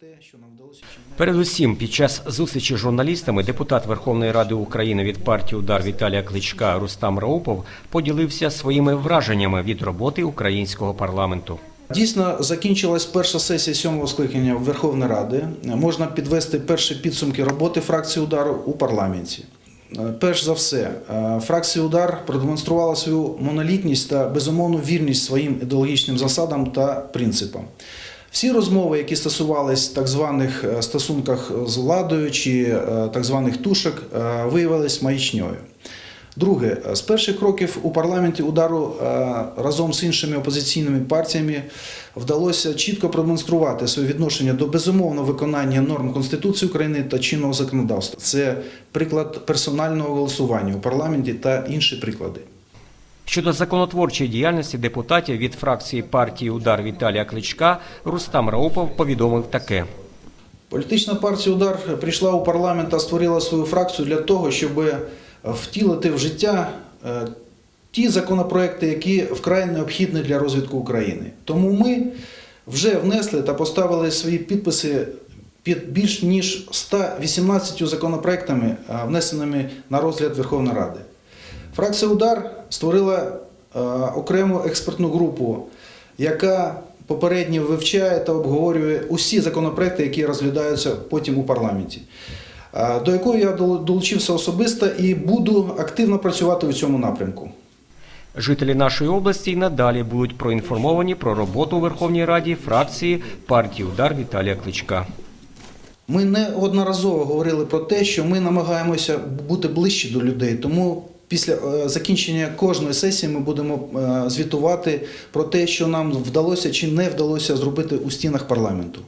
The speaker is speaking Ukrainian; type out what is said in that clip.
те, що нам вдалося Передусім, під час зустрічі з журналістами депутат Верховної Ради України від партії Удар Віталія Кличка Рустам Раупов поділився своїми враженнями від роботи українського парламенту. Дійсно, закінчилась перша сесія сьомого скликання Верховної Ради. Можна підвести перші підсумки роботи фракції удару у парламенті. Перш за все, е, фракція удар продемонструвала свою монолітність та безумовну вірність своїм ідеологічним засадам та принципам. Всі розмови, які стосувались так званих е, стосунках з владою чи е, так званих тушок, е, виявились маячньою. Друге, з перших кроків у парламенті удару разом з іншими опозиційними партіями вдалося чітко продемонструвати своє відношення до безумовного виконання норм Конституції України та чинного законодавства. Це приклад персонального голосування у парламенті та інші приклади. Щодо законотворчої діяльності депутатів від фракції партії Удар Віталія Кличка Рустам Раупов повідомив таке. Політична партія Удар прийшла у парламент та створила свою фракцію для того, щоб втілити в життя е, ті законопроекти, які вкрай необхідні для розвитку України. Тому ми вже внесли та поставили свої підписи під більш ніж 118 законопроектами, е, внесеними на розгляд Верховної Ради. Фракція Удар створила е, окрему експертну групу, яка попередньо вивчає та обговорює усі законопроекти, які розглядаються потім у парламенті. Е, До якої я долучився особисто і буду активно працювати у цьому напрямку. Жителі нашої області й надалі будуть проінформовані про роботу у Верховній Раді фракції партії Удар Віталія Кличка. Ми неодноразово говорили про те, що ми намагаємося бути ближче до людей. Тому після е, закінчення кожної сесії ми будемо е, звітувати про те, що нам вдалося чи не вдалося зробити у стінах парламенту.